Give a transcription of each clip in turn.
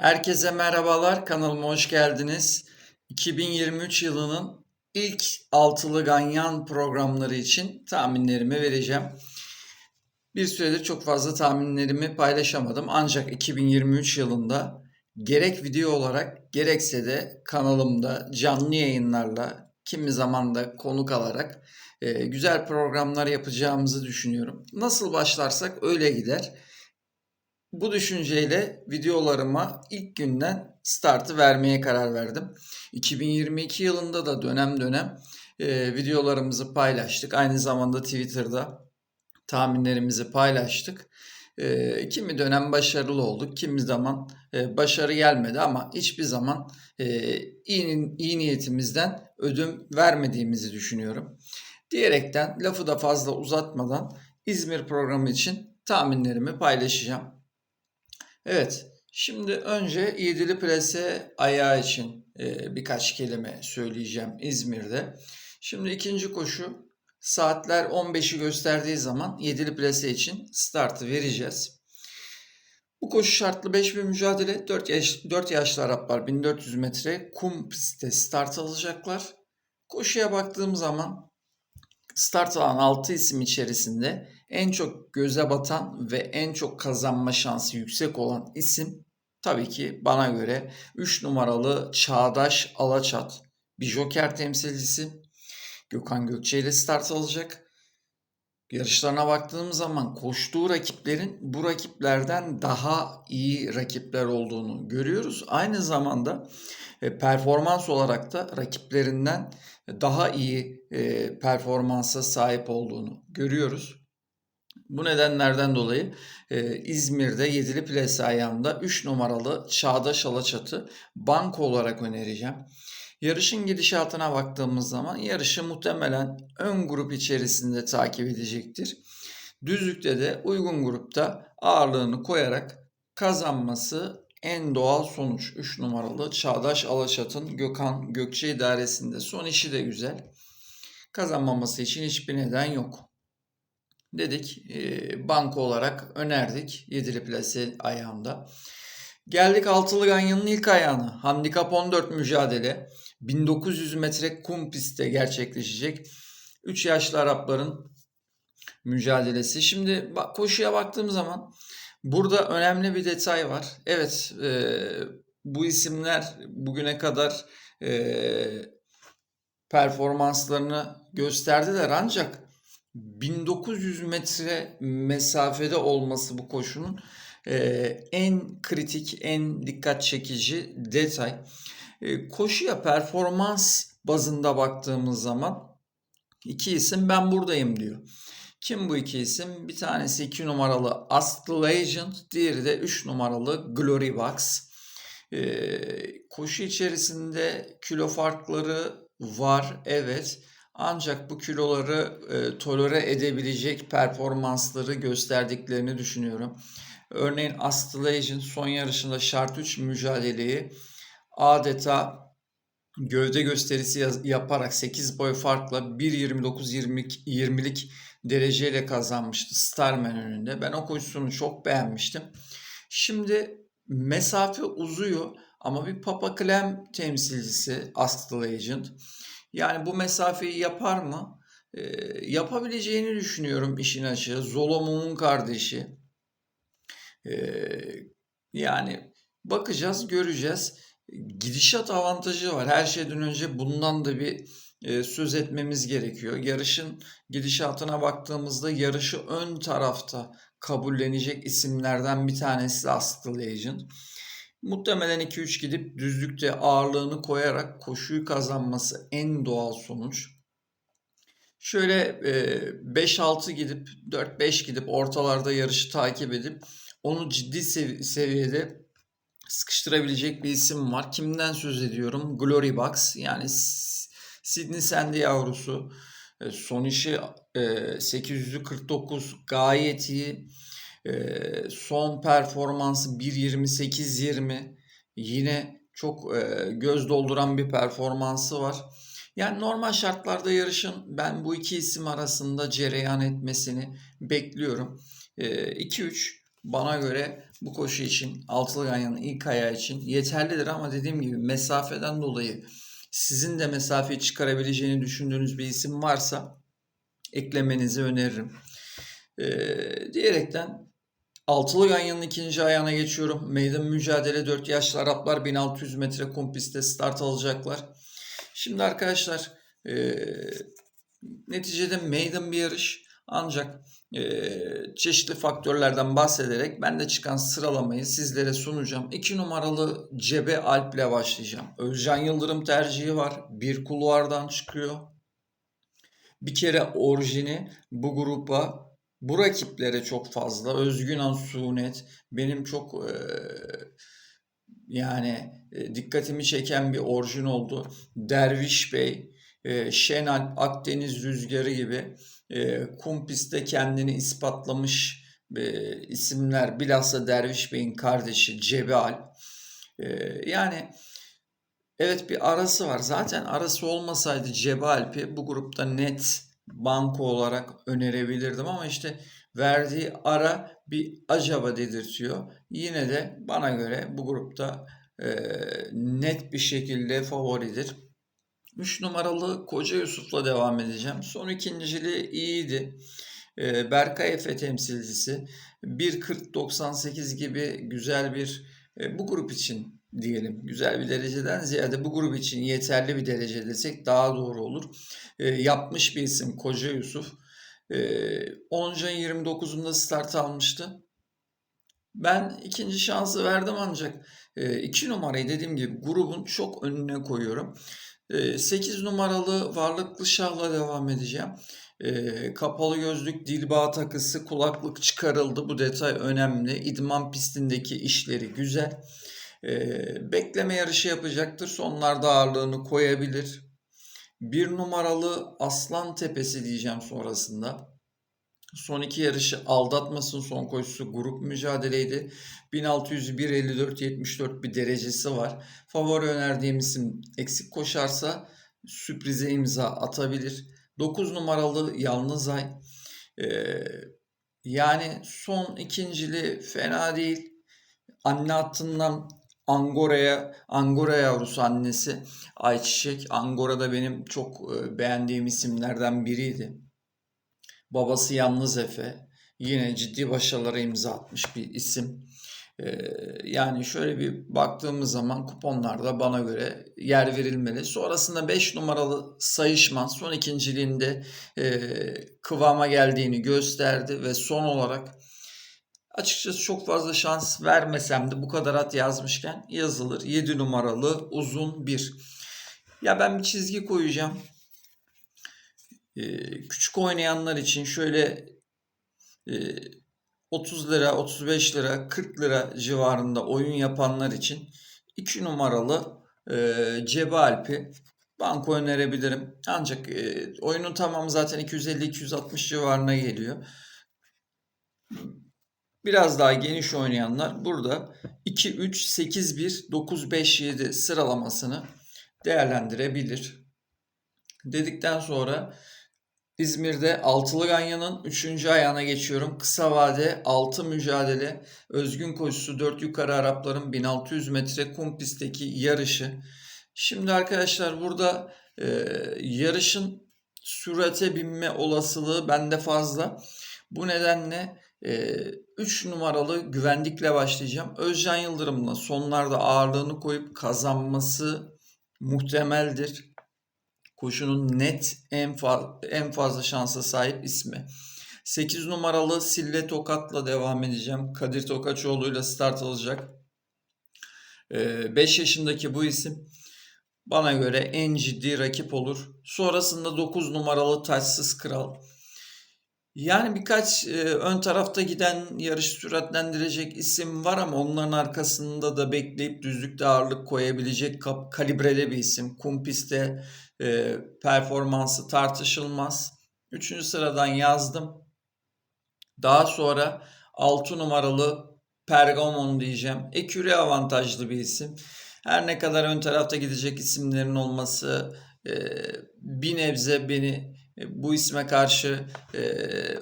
Herkese merhabalar, kanalıma hoş geldiniz. 2023 yılının ilk altılı ganyan programları için tahminlerimi vereceğim. Bir süredir çok fazla tahminlerimi paylaşamadım. Ancak 2023 yılında gerek video olarak gerekse de kanalımda canlı yayınlarla kimi zaman da konuk alarak e, güzel programlar yapacağımızı düşünüyorum. Nasıl başlarsak öyle gider. Bu düşünceyle videolarıma ilk günden startı vermeye karar verdim. 2022 yılında da dönem dönem e, videolarımızı paylaştık. Aynı zamanda Twitter'da tahminlerimizi paylaştık. E, kimi dönem başarılı olduk, kimi zaman e, başarı gelmedi ama hiçbir zaman e, iyi, iyi niyetimizden ödün vermediğimizi düşünüyorum. Diyerekten lafı da fazla uzatmadan İzmir programı için tahminlerimi paylaşacağım. Evet, şimdi önce yedili plase ayağı için e, birkaç kelime söyleyeceğim İzmir'de. Şimdi ikinci koşu saatler 15'i gösterdiği zaman yedili plase için startı vereceğiz. Bu koşu şartlı 5 bir mücadele. 4, yaş, 4 yaşlı Araplar 1400 metre kum pistte start alacaklar. Koşuya baktığım zaman start alan 6 isim içerisinde en çok göze batan ve en çok kazanma şansı yüksek olan isim tabii ki bana göre 3 numaralı Çağdaş Alaçat bir joker temsilcisi. Gökhan Gökçe ile start alacak. Yarışlarına baktığımız zaman koştuğu rakiplerin bu rakiplerden daha iyi rakipler olduğunu görüyoruz. Aynı zamanda e, performans olarak da rakiplerinden daha iyi e, performansa sahip olduğunu görüyoruz. Bu nedenlerden dolayı e, İzmir'de yedili plase ayağında 3 numaralı Çağdaş Alaçat'ı banko olarak önereceğim. Yarışın gidişatına baktığımız zaman yarışı muhtemelen ön grup içerisinde takip edecektir. Düzlükte de uygun grupta ağırlığını koyarak kazanması en doğal sonuç. 3 numaralı Çağdaş Alaçat'ın Gökhan Gökçe idaresinde son işi de güzel. Kazanmaması için hiçbir neden yok dedik. E, banko olarak önerdik. Yedili plase ayağında. Geldik altılı ganyanın ilk ayağına. Handikap 14 mücadele. 1900 metre kum pistte gerçekleşecek. 3 yaşlı Arapların mücadelesi. Şimdi bak, koşuya baktığım zaman burada önemli bir detay var. Evet e, bu isimler bugüne kadar e, performanslarını gösterdiler ancak 1900 metre mesafede olması bu koşunun e, en kritik, en dikkat çekici detay. E, koşuya performans bazında baktığımız zaman iki isim ben buradayım diyor. Kim bu iki isim? Bir tanesi 2 numaralı Astle Legend, diğeri de 3 numaralı Glory Box. E, koşu içerisinde kilo farkları var, evet. Ancak bu kiloları e, tolere edebilecek performansları gösterdiklerini düşünüyorum. Örneğin Astle son yarışında şart 3 mücadeleyi adeta gövde gösterisi yaparak 8 boy farkla 1.29-20'lik dereceyle kazanmıştı Starman önünde. Ben o koşusunu çok beğenmiştim. Şimdi mesafe uzuyor ama bir Papa Clem temsilcisi Astle Legend. Yani bu mesafeyi yapar mı? E, yapabileceğini düşünüyorum işin açığı. Zolomum'un kardeşi. E, yani bakacağız, göreceğiz. Gidişat avantajı var. Her şeyden önce bundan da bir e, söz etmemiz gerekiyor. Yarışın gidişatına baktığımızda yarışı ön tarafta kabullenecek isimlerden bir tanesi Astle Legend. Muhtemelen 2-3 gidip düzlükte ağırlığını koyarak koşuyu kazanması en doğal sonuç. Şöyle 5-6 gidip 4-5 gidip ortalarda yarışı takip edip onu ciddi sev- seviyede sıkıştırabilecek bir isim var. Kimden söz ediyorum? Glory Box yani Sydney Sandy yavrusu. Son işi 849 gayet iyi. Son performansı 1.28-20 yine çok göz dolduran bir performansı var. Yani normal şartlarda yarışın ben bu iki isim arasında cereyan etmesini bekliyorum. 2-3 bana göre bu koşu için Altılı Ganyan'ın ilk ayağı için yeterlidir ama dediğim gibi mesafeden dolayı sizin de mesafeyi çıkarabileceğini düşündüğünüz bir isim varsa eklemenizi öneririm. Ee, diyerekten Altılı Ganyan'ın ikinci ayağına geçiyorum. Meydan mücadele 4 yaşlı Araplar 1600 metre kum start alacaklar. Şimdi arkadaşlar e, neticede meydan bir yarış ancak e, çeşitli faktörlerden bahsederek ben de çıkan sıralamayı sizlere sunacağım. 2 numaralı Cebe Alp ile başlayacağım. Özcan Yıldırım tercihi var. Bir kulvardan çıkıyor. Bir kere orijini bu grupa bu rakiplere çok fazla. Özgün Ansunet benim çok e, yani e, dikkatimi çeken bir orijin oldu. Derviş Bey, e, Şenalp, Akdeniz Rüzgarı gibi e, kum pistte kendini ispatlamış e, isimler. Bilhassa Derviş Bey'in kardeşi Cebal. E, yani evet bir arası var. Zaten arası olmasaydı Cebalp'i bu grupta net banko olarak önerebilirdim ama işte verdiği ara bir acaba dedirtiyor. Yine de bana göre bu grupta e, net bir şekilde favoridir. 3 numaralı Koca Yusuf'la devam edeceğim. Son ikinciliği iyiydi. E, Berkay Efe temsilcisi 1.40-98 gibi güzel bir e, bu grup için diyelim güzel bir dereceden ziyade bu grup için yeterli bir derece desek daha doğru olur. E, yapmış bir isim Koca Yusuf. E, 10. ayın 29'unda start almıştı. Ben ikinci şansı verdim ancak e, iki numarayı dediğim gibi grubun çok önüne koyuyorum. 8 numaralı Varlıklı Şah'la devam edeceğim. E, kapalı gözlük, dilbağ takısı, kulaklık çıkarıldı. Bu detay önemli. İdman pistindeki işleri güzel. E, bekleme yarışı yapacaktır. Sonlarda ağırlığını koyabilir. Bir numaralı Aslan Tepesi diyeceğim sonrasında. Son iki yarışı aldatmasın son koşusu grup mücadeleydi. 1601 54 74 bir derecesi var. Favori önerdiğim isim eksik koşarsa sürprize imza atabilir. 9 numaralı Yalnız Ay. Ee, yani son ikincili fena değil. Anne hattından Angora'ya, Angora yavrusu annesi Ayçiçek. Angora'da benim çok e, beğendiğim isimlerden biriydi. Babası Yalnız Efe. Yine ciddi başarılara imza atmış bir isim. Ee, yani şöyle bir baktığımız zaman kuponlarda bana göre yer verilmeli. Sonrasında 5 numaralı sayışman son ikinciliğinde e, kıvama geldiğini gösterdi ve son olarak açıkçası çok fazla şans vermesem de bu kadar at yazmışken yazılır. 7 numaralı uzun bir. Ya ben bir çizgi koyacağım. Ee, küçük oynayanlar için şöyle e, 30 lira, 35 lira, 40 lira civarında oyun yapanlar için 2 numaralı e, Cebe Alp'i banko önerebilirim. Ancak e, oyunun tamamı zaten 250-260 civarına geliyor. Biraz daha geniş oynayanlar burada 2-3-8-1-9-5-7 sıralamasını değerlendirebilir. Dedikten sonra İzmir'de Altılı Ganyan'ın 3. ayağına geçiyorum. Kısa vade 6 mücadele. Özgün koşusu 4 yukarı Arapların 1600 metre kum pistteki yarışı. Şimdi arkadaşlar burada e, yarışın sürate binme olasılığı bende fazla. Bu nedenle 3 e, numaralı güvenlikle başlayacağım. Özcan Yıldırım'la sonlarda ağırlığını koyup kazanması muhtemeldir koşunun net en, fa en fazla şansa sahip ismi. 8 numaralı Sille Tokat'la devam edeceğim. Kadir Tokaçoğlu'yla start alacak. 5 ee, yaşındaki bu isim bana göre en ciddi rakip olur. Sonrasında 9 numaralı Taçsız Kral. Yani birkaç e, ön tarafta giden yarış süratlendirecek isim var ama onların arkasında da bekleyip düzlükte ağırlık koyabilecek kalibrede bir isim. Kum pistte e, performansı tartışılmaz. Üçüncü sıradan yazdım. Daha sonra 6 numaralı Pergamon diyeceğim. Eküre avantajlı bir isim. Her ne kadar ön tarafta gidecek isimlerin olması e, bir nebze beni bu isme karşı e,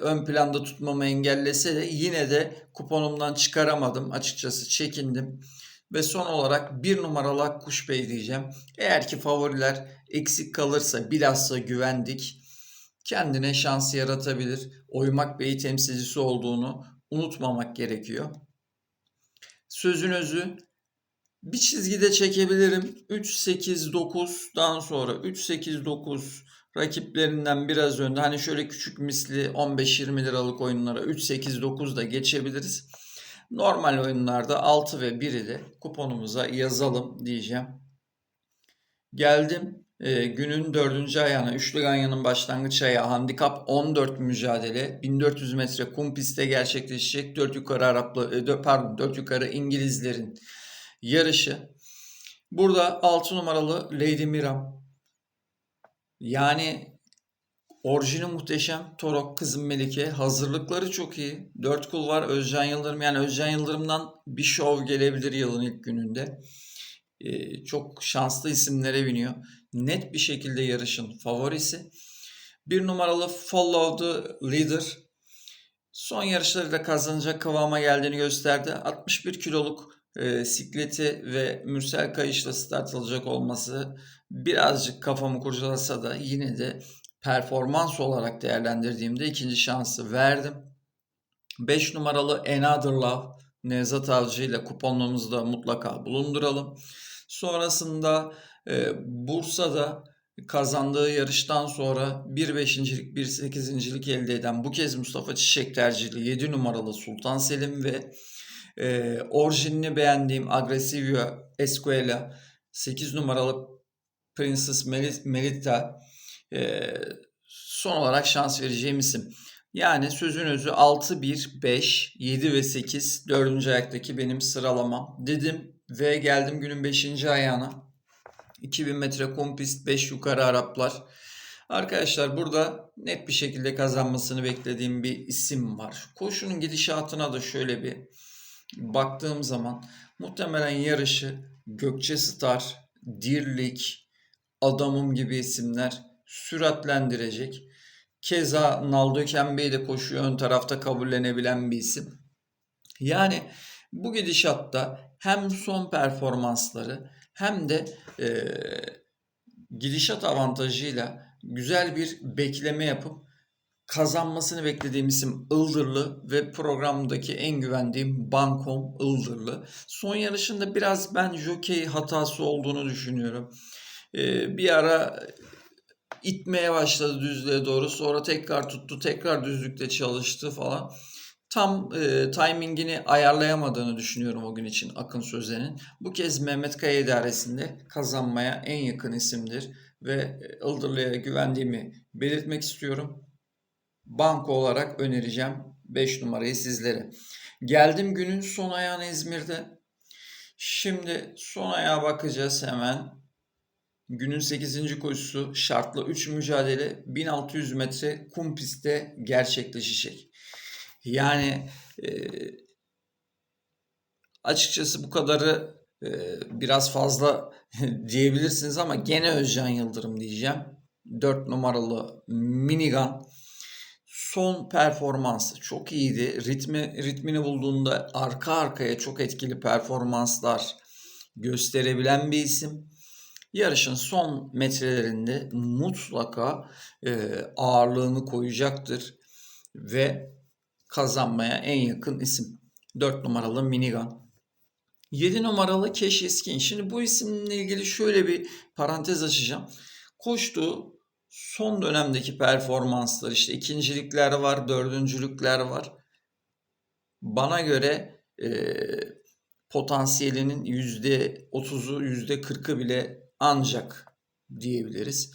ön planda tutmamı engellese de yine de kuponumdan çıkaramadım. Açıkçası çekindim. Ve son olarak bir numaralı Akkuş Bey diyeceğim. Eğer ki favoriler eksik kalırsa bilhassa güvendik. Kendine şans yaratabilir. Oymak Bey temsilcisi olduğunu unutmamak gerekiyor. Sözün özü bir çizgide çekebilirim. 3-8-9'dan sonra 3-8-9 rakiplerinden biraz önde. Hani şöyle küçük misli 15-20 liralık oyunlara 3-8-9 da geçebiliriz. Normal oyunlarda 6 ve 1'i de kuponumuza yazalım diyeceğim. Geldim e, günün dördüncü ayağına. Üçlü Ganyan'ın başlangıç ayağı. Handikap 14 mücadele. 1400 metre kum pistte gerçekleşecek. 4 yukarı Araplı, e, pardon 4 yukarı İngilizlerin yarışı. Burada 6 numaralı Lady Miram. Yani orijini muhteşem. Torok Kızım Melike. Hazırlıkları çok iyi. 4 kul var. Özcan Yıldırım. Yani Özcan Yıldırım'dan bir şov gelebilir yılın ilk gününde. Ee, çok şanslı isimlere biniyor. Net bir şekilde yarışın favorisi. Bir numaralı Follow the Leader. Son yarışları da kazanacak kıvama geldiğini gösterdi. 61 kiloluk e, sikleti ve Mürsel Kayış'la start alacak olması birazcık kafamı kurcalasa da yine de performans olarak değerlendirdiğimde ikinci şansı verdim. 5 numaralı Another Love Nevzat Avcı ile kuponluğumuzda mutlaka bulunduralım. Sonrasında e, Bursa'da kazandığı yarıştan sonra bir beşincilik bir sekizincilik elde eden bu kez Mustafa Çiçek tercihli 7 numaralı Sultan Selim ve e, orijinini beğendiğim Agresivio Escuela 8 numaralı Princess Melita e, son olarak şans vereceğim isim. Yani sözün özü 6, 1, 5, 7 ve 8 dördüncü ayaktaki benim sıralamam dedim ve geldim günün 5. ayağına. 2000 metre kum pist 5 yukarı Araplar. Arkadaşlar burada net bir şekilde kazanmasını beklediğim bir isim var. Koşunun gidişatına da şöyle bir baktığım zaman muhtemelen yarışı Gökçe Star, Dirlik, Adamım gibi isimler süratlendirecek. Keza Naldo Bey de koşuyor ön tarafta kabullenebilen bir isim. Yani bu gidişatta hem son performansları hem de e, gidişat avantajıyla güzel bir bekleme yapıp kazanmasını beklediğim isim Ildırlı ve programdaki en güvendiğim Bankom Ildırlı. Son yarışında biraz ben jockey hatası olduğunu düşünüyorum. Ee, bir ara itmeye başladı düzlüğe doğru sonra tekrar tuttu tekrar düzlükte çalıştı falan. Tam e, timingini ayarlayamadığını düşünüyorum o gün için Akın Sözen'in. Bu kez Mehmet Kaya idaresinde kazanmaya en yakın isimdir ve Ildırlı'ya güvendiğimi belirtmek istiyorum banko olarak önereceğim 5 numarayı sizlere. Geldim günün son ayağına İzmir'de. Şimdi son ayağa bakacağız hemen. Günün 8. koşusu şartlı 3 mücadele 1600 metre kum pistte gerçekleşecek. Yani e, açıkçası bu kadarı e, biraz fazla diyebilirsiniz ama gene Özcan Yıldırım diyeceğim. 4 numaralı minigun son performansı çok iyiydi. Ritmi ritmini bulduğunda arka arkaya çok etkili performanslar gösterebilen bir isim. Yarışın son metrelerinde mutlaka e, ağırlığını koyacaktır ve kazanmaya en yakın isim. 4 numaralı Minigun. 7 numaralı Keş Eskin. Şimdi bu isimle ilgili şöyle bir parantez açacağım. Koştuğu son dönemdeki performanslar işte ikincilikler var, dördüncülükler var. Bana göre e, potansiyelinin %30'u %40'ı bile ancak diyebiliriz.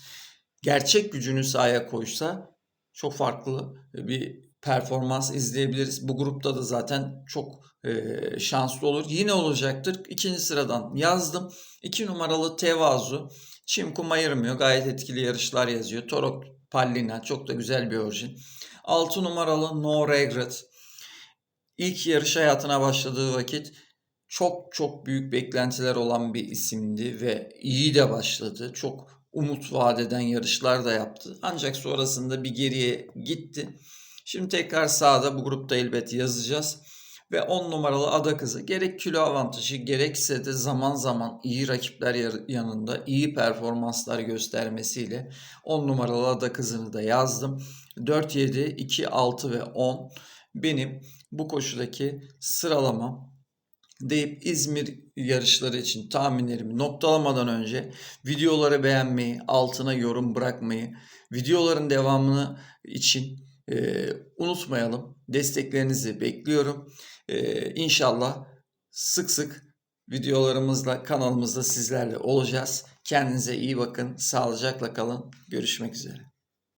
Gerçek gücünü sahaya koysa çok farklı bir performans izleyebiliriz. Bu grupta da zaten çok e, şanslı olur. Yine olacaktır. İkinci sıradan yazdım. 2 numaralı Tevazu. Çim kum ayırmıyor. Gayet etkili yarışlar yazıyor. Torok Pallina çok da güzel bir orijin. 6 numaralı No Regret. İlk yarış hayatına başladığı vakit çok çok büyük beklentiler olan bir isimdi ve iyi de başladı. Çok umut vadeden yarışlar da yaptı. Ancak sonrasında bir geriye gitti. Şimdi tekrar sahada bu grupta elbet yazacağız. Ve 10 numaralı ada kızı gerek kilo avantajı gerekse de zaman zaman iyi rakipler yanında iyi performanslar göstermesiyle 10 numaralı ada kızını da yazdım. 4, 7, 2, 6 ve 10 benim bu koşudaki sıralamam deyip İzmir yarışları için tahminlerimi noktalamadan önce videoları beğenmeyi, altına yorum bırakmayı, videoların devamını için e, unutmayalım. Desteklerinizi bekliyorum. E, inşallah sık sık videolarımızla kanalımızda sizlerle olacağız. Kendinize iyi bakın, sağlıcakla kalın. Görüşmek üzere.